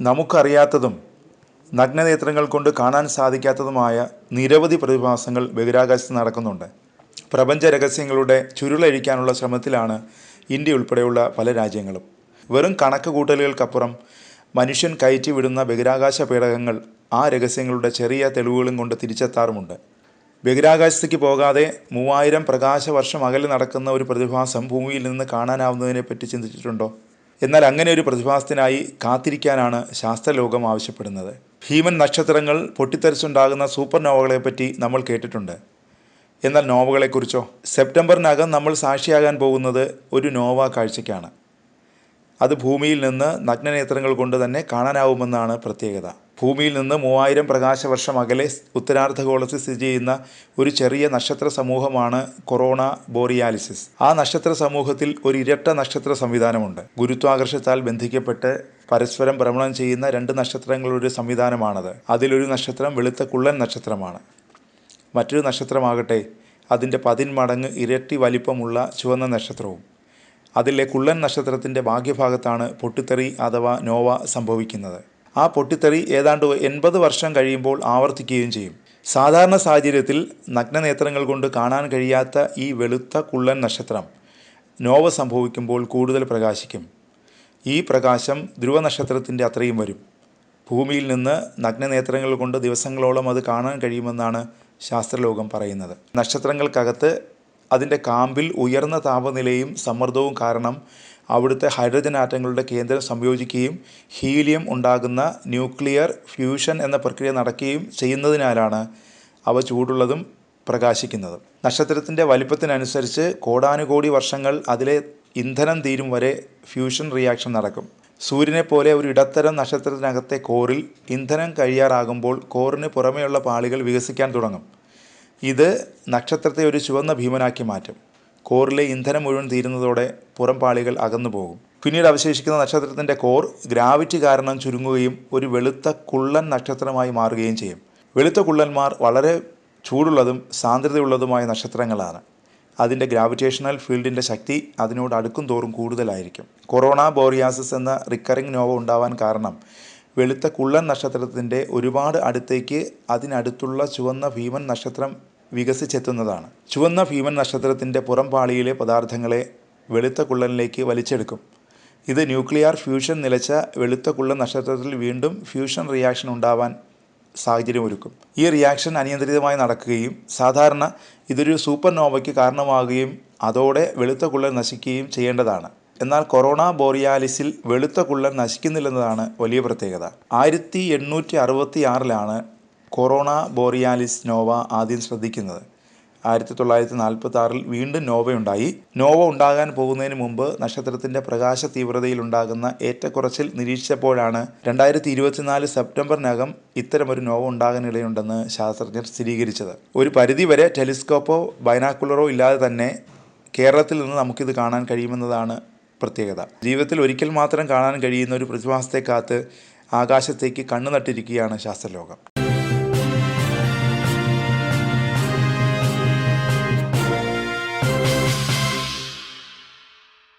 നമുക്കറിയാത്തതും നഗ്നനേത്രങ്ങൾ കൊണ്ട് കാണാൻ സാധിക്കാത്തതുമായ നിരവധി പ്രതിഭാസങ്ങൾ ബഹിരാകാശത്ത് നടക്കുന്നുണ്ട്. പ്രപഞ്ച രഹസ്യങ്ങളുടെ ചുരുളഴിക്കാനുള്ള ശ്രമത്തിലാണ് ഇന്ത്യ ഉൾപ്പെടെയുള്ള പല രാജ്യങ്ങളും. വെറും കണക്ക് കൂട്ടലുകൾക്കപ്പുറം മനുഷ്യൻ കയറ്റിവിടുന്ന ബഹിരാകാശ പേടകങ്ങൾ ആ രഹസ്യങ്ങളുടെ ചെറിയ തെളിവുകളും കൊണ്ട് തിരിച്ചെത്താറുമുണ്ട്. ബഹിരാകാശത്തേക്ക് പോകാതെ മൂവായിരം പ്രകാശ വർഷം അകലെ നടക്കുന്ന ഒരു പ്രതിഭാസം ഭൂമിയിൽ നിന്ന് കാണാനാവുന്നതിനെപ്പറ്റി ചിന്തിച്ചിട്ടുണ്ടോ? എന്നാൽ അങ്ങനെ ഒരു പ്രതിഭാസത്തിനായി കാത്തിരിക്കാനാണ് ശാസ്ത്രലോകം ആവശ്യപ്പെടുന്നത്. ഭീമൻ നക്ഷത്രങ്ങൾ പൊട്ടിത്തെറിച്ചുണ്ടാകുന്ന സൂപ്പർ നോവകളെപ്പറ്റി നമ്മൾ കേട്ടിട്ടുണ്ട്. എന്നാൽ നോവകളെക്കുറിച്ചോ? സെപ്റ്റംബറിനകം നമ്മൾ സാക്ഷിയാകാൻ പോകുന്നത് ഒരു നോവ കാഴ്ചയ്ക്കാണ്. അത് ഭൂമിയിൽ നിന്ന് നഗ്നനേത്രങ്ങൾ കൊണ്ട് തന്നെ കാണാനാവുമെന്നാണ് പ്രത്യേകത. ഭൂമിയിൽ നിന്ന് മൂവായിരം പ്രകാശവർഷം അകലെ ഉത്തരാർദ്ധഗോളത്തിൽ സ്ഥിതി ചെയ്യുന്ന ഒരു ചെറിയ നക്ഷത്ര സമൂഹമാണ് കൊറോണ ബോറിയാലിസിസ്. ആ നക്ഷത്ര സമൂഹത്തിൽ ഒരു ഇരട്ട നക്ഷത്ര സംവിധാനമുണ്ട്. ഗുരുത്വാകർഷത്താൽ ബന്ധിക്കപ്പെട്ട് പരസ്പരം ഭ്രമണം ചെയ്യുന്ന രണ്ട് നക്ഷത്രങ്ങളുടെ ഒരു സംവിധാനമാണത്. അതിലൊരു നക്ഷത്രം വെളുത്ത കുള്ളൻ നക്ഷത്രമാണ്. മറ്റൊരു നക്ഷത്രമാകട്ടെ അതിന്റെ പതിന്മടങ്ങ് ഇരട്ടി വലിപ്പമുള്ള ചുവന്ന നക്ഷത്രവും. അതിലെ കുള്ളൻ നക്ഷത്രത്തിന്റെ ഭാഗ്യഭാഗത്താണ് പൊട്ടിത്തെറി അഥവാ നോവ സംഭവിക്കുന്നത്. ആ പൊട്ടിത്തെറി ഏതാണ്ട് എൺപത് വർഷം കഴിയുമ്പോൾ ആവർത്തിക്കുകയും ചെയ്യും. സാധാരണ സാഹചര്യത്തിൽ നഗ്നനേത്രങ്ങൾ കൊണ്ട് കാണാൻ കഴിയാത്ത ഈ വെളുത്ത കുള്ളൻ നക്ഷത്രം നോവ സംഭവിക്കുമ്പോൾ കൂടുതൽ പ്രകാശിക്കും. ഈ പ്രകാശം ധ്രുവ നക്ഷത്രത്തിന്റെ അത്രയും വരും. ഭൂമിയിൽ നിന്ന് നഗ്നനേത്രങ്ങൾ കൊണ്ട് ദിവസങ്ങളോളം അത് കാണാൻ കഴിയുമെന്നാണ് ശാസ്ത്രലോകം പറയുന്നത്. നക്ഷത്രങ്ങൾക്കകത്ത് അതിന്റെ കാമ്പിൽ ഉയർന്ന താപനിലയും സമ്മർദ്ദവും കാരണം അവിടുത്തെ ഹൈഡ്രജൻ ആറ്റങ്ങളുടെ കേന്ദ്രം സംയോജിക്കുകയും ഹീലിയം ഉണ്ടാകുന്ന ന്യൂക്ലിയർ ഫ്യൂഷൻ എന്ന പ്രക്രിയ നടക്കുകയും ചെയ്യുന്നതിനാലാണ് അവ ചൂടുള്ളതും പ്രകാശിക്കുന്നതും. നക്ഷത്രത്തിന്റെ വലിപ്പത്തിനനുസരിച്ച് കോടാനുകോടി വർഷങ്ങൾ അതിലെ ഇന്ധനം തീരും വരെ ഫ്യൂഷൻ റിയാക്ഷൻ നടക്കും. സൂര്യനെ പോലെ ഒരു ഇടത്തരം നക്ഷത്രത്തിനകത്തെ കോറിൽ ഇന്ധനം കഴിയാറാകുമ്പോൾ കോറിന് പുറമെയുള്ള പാളികൾ വികസിക്കാൻ തുടങ്ങും. ഇത് നക്ഷത്രത്തെ ഒരു ചുവന്ന ഭീമനാക്കി മാറ്റും. കോറിലെ ഇന്ധനം മുഴുവൻ തീരുന്നതോടെ പുറം പാളികൾ പിന്നീട് അവശേഷിക്കുന്ന നക്ഷത്രത്തിന്റെ കോർ ഗ്രാവിറ്റി കാരണം ചുരുങ്ങുകയും ഒരു വെളുത്ത കുള്ളൻ നക്ഷത്രമായി മാറുകയും ചെയ്യും. വെളുത്ത കുള്ളന്മാർ വളരെ ചൂടുള്ളതും സാന്ദ്രതയുള്ളതുമായ നക്ഷത്രങ്ങളാണ്. അതിന്റെ ഗ്രാവിറ്റേഷണൽ ഫീൽഡിന്റെ ശക്തി അതിനോട് അടുക്കും തോറും കൂടുതലായിരിക്കും. കൊറോണ ബോറിയാസിസ് എന്ന റിക്കറിംഗ് നോവ ഉണ്ടാവാൻ കാരണം വെളുത്ത കുള്ളൻ നക്ഷത്രത്തിന്റെ ഒരുപാട് അടുത്തേക്ക് അതിനടുത്തുള്ള ചുവന്ന ഭീമൻ നക്ഷത്രം വികസിച്ചെത്തുന്നതാണ്. ചുവന്ന ഭീമൻ നക്ഷത്രത്തിന്റെ പുറം പാളിയിലെ പദാർത്ഥങ്ങളെ വെളുത്ത കുള്ളനിലേക്ക് വലിച്ചെടുക്കും. ഇത് ന്യൂക്ലിയർ ഫ്യൂഷൻ നിലച്ച വെളുത്ത കുള്ളൻ നക്ഷത്രത്തിൽ വീണ്ടും ഫ്യൂഷൻ റിയാക്ഷൻ ഉണ്ടാവാൻ സാഹചര്യമൊരുക്കും. ഈ റിയാക്ഷൻ അനിയന്ത്രിതമായി നടക്കുകയും സാധാരണ ഇതൊരു സൂപ്പർ നോവയ്ക്ക് കാരണമാകുകയും അതോടെ വെളുത്ത കുള്ളൻ നശിക്കുകയും ചെയ്യേണ്ടതാണ്. എന്നാൽ കൊറോണ ബോറിയാലിസിൽ വെളുത്ത കുള്ളൻ നശിക്കുന്നില്ലെന്നതാണ് വലിയ പ്രത്യേകത. ആയിരത്തി എണ്ണൂറ്റി അറുപത്തി ആറിലാണ് കൊറോണ ബോറിയാലിസ് നോവ ആദ്യം ശ്രദ്ധിക്കുന്നത്. ആയിരത്തി തൊള്ളായിരത്തി നാൽപ്പത്തി ആറിൽ വീണ്ടും നോവയുണ്ടായി. നോവ ഉണ്ടാകാൻ പോകുന്നതിന് മുമ്പ് നക്ഷത്രത്തിന്റെ പ്രകാശ തീവ്രതയിൽ ഉണ്ടാകുന്ന ഏറ്റക്കുറച്ചിൽ നിരീക്ഷിച്ചപ്പോഴാണ് രണ്ടായിരത്തി ഇരുപത്തിനാല് സെപ്റ്റംബറിനകം ഇത്തരമൊരു നോവ ഉണ്ടാകാനിടയുണ്ടെന്ന് ശാസ്ത്രജ്ഞർ സ്ഥിരീകരിച്ചത്. ഒരു പരിധിവരെ ടെലിസ്കോപ്പോ ബൈനാക്കുലറോ ഇല്ലാതെ തന്നെ കേരളത്തിൽ നിന്ന് നമുക്കിത് കാണാൻ കഴിയുമെന്നതാണ് പ്രത്യേകത. ജീവിതത്തിൽ ഒരിക്കൽ മാത്രം കാണാൻ കഴിയുന്ന ഒരു പ്രതിഭാസത്തെ കാത്ത് ആകാശത്തേക്ക് കണ്ണു നട്ടിരിക്കുകയാണ് ശാസ്ത്രലോകം.